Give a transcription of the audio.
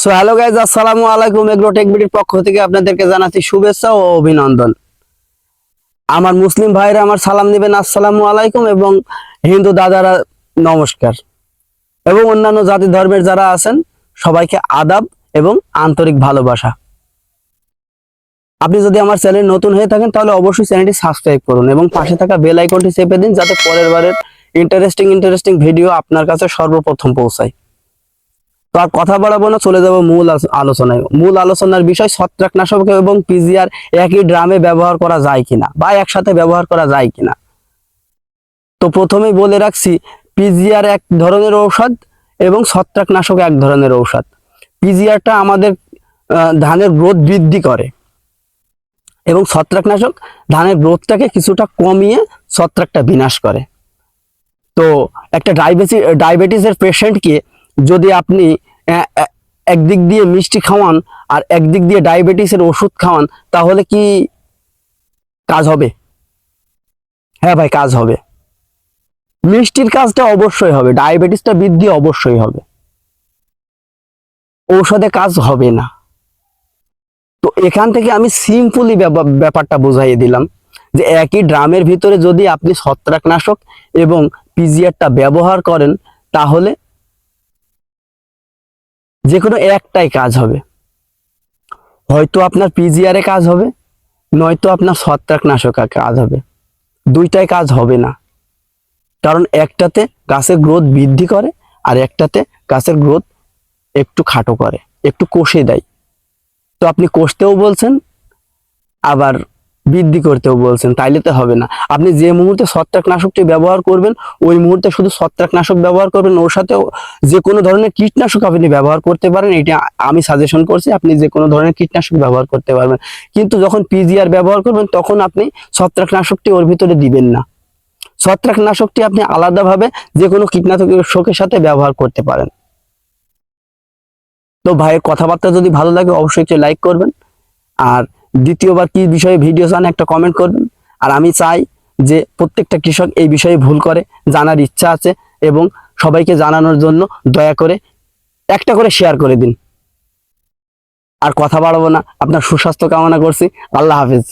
So hello guys আসসালামু আলাইকুম agro টেকবিটির পক্ষ থেকে আপনাদেরকে জানাচ্ছি শুভেচ্ছা ও অভিনন্দন। আমার মুসলিম ভাইরা আমার সালাম নেবেন, আসসালামু আলাইকুম এবং হিন্দু দাদারা নমস্কার। এবং অন্যান্য জাতি ধর্মের যারা আছেন, সবাইকে আদাব এবং আন্তরিক ভালোবাসা। আপনি যদি আমার চ্যানেল নতুন হয়ে থাকেন, তাহলে অবশ্যই চ্যানেলটি সাবস্ক্রাইব করুন এবং পাশে থাকা বেল আইকনটি চেপে দিন, যাতে পরের বারের ইন্টারেস্টিং ইন্টারেস্টিং ভিডিও আপনার কাছে সর্বপ্রথম পৌঁছায়। তো আর কথা বাড়াবো না, চলে যাব মূল আলোচনায়। মূল আলোচনার বিষয় ছত্রাকনাশক এবং পিজিআর একই ড্রামে ব্যবহার করা যায় কিনা বা একসাথে ব্যবহার করা যায় কিনা। তো প্রথমেই বলে রাখছি, পিজিআর এক ধরনের ঔষধ এবং ছত্রাকনাশক এক ধরনের ঔষধ। পিজিআরটা আমাদের ধানের গ্রোথ বৃদ্ধি করে এবং ছত্রাকনাশক ধানের গ্রোথটাকে কিছুটা কমিয়ে ছত্রাকটা বিনাশ করে। তো একটা ডায়াবেটিস, ডায়াবেটিসের পেশেন্টকে যদি আপনি একদিক দিয়ে মিষ্টি খাওয়ান আর একদিক দিয়ে ডায়াবেটিসের ওষুধ খাওয়ান, তাহলে কি কাজ হবে? হ্যাঁ ভাই, কাজ হবে। মিষ্টির কাজটা অবশ্যই হবে, ডায়াবেটিসটা বৃদ্ধি অবশ্যই হবে। ঔষধে কাজ হবে না। তো এখান থেকে আমি সিম্পলি ব্যাপারটা বুঝাইয়ে দিলাম যে একই ড্রামের ভিতরে যদি আপনি ছত্রাকনাশক এবং পিজিআরটা ব্যবহার করেন, তাহলে যে কোনো একটাই কাজ হবে। হয়তো আপনার পিজিআরে কাজ হবে, নয়তো আপনার ছত্রাকনাশকে কাজ হবে। দুইটাই কাজ হবে না। কারণ একটাতে গাছের গ্রোথ বৃদ্ধি করে আর একটাতে গাছের গ্রোথ একটু খাটো করে, একটু কষে দেয়। তো আপনি কষতেও বলছেন, আবার বৃদ্ধি করতেও বলছেন, তাইলে তো হবে না। আপনি যে মুহূর্তে ছত্রাকনাশকটি ব্যবহার করবেন, ওই মুহূর্তে শুধু ছত্রাকনাশক ব্যবহার করবেন, ওর সাথেও যে কোনো ধরনের কীটনাশক আপনি ব্যবহার করতে পারেন, এটা আমি সাজেশন করছি, আপনি যে কোনো ধরনের কীটনাশক ব্যবহার করতে পারবেন। কিন্তু যখন পিজিআর ব্যবহার করবেন, তখন আপনি ছত্রাকনাশকটি ওর ভিতরে দিবেন না। ছত্রাকনাশকটি আপনি আলাদাভাবে যে কোনো কীটনাশকের সাথে ব্যবহার করতে পারেন। তো ভাইয়ের কথাবার্তা যদি ভালো লাগে, অবশ্যই লাইক করবেন। আর দ্বিতীয়বার কি বিষয়ে ভিডিও চান একটা কমেন্ট করবেন। আর আমি চাই যে প্রত্যেকটা কৃষক এই বিষয়ে ভুল করে, জানার ইচ্ছা আছে এবং সবাইকে জানানোর জন্য দয়া করে একটা করে শেয়ার করে দিন। আর কথা বাড়াবো না। আপনার সুস্বাস্থ্য কামনা করছি। আল্লাহ হাফিজ।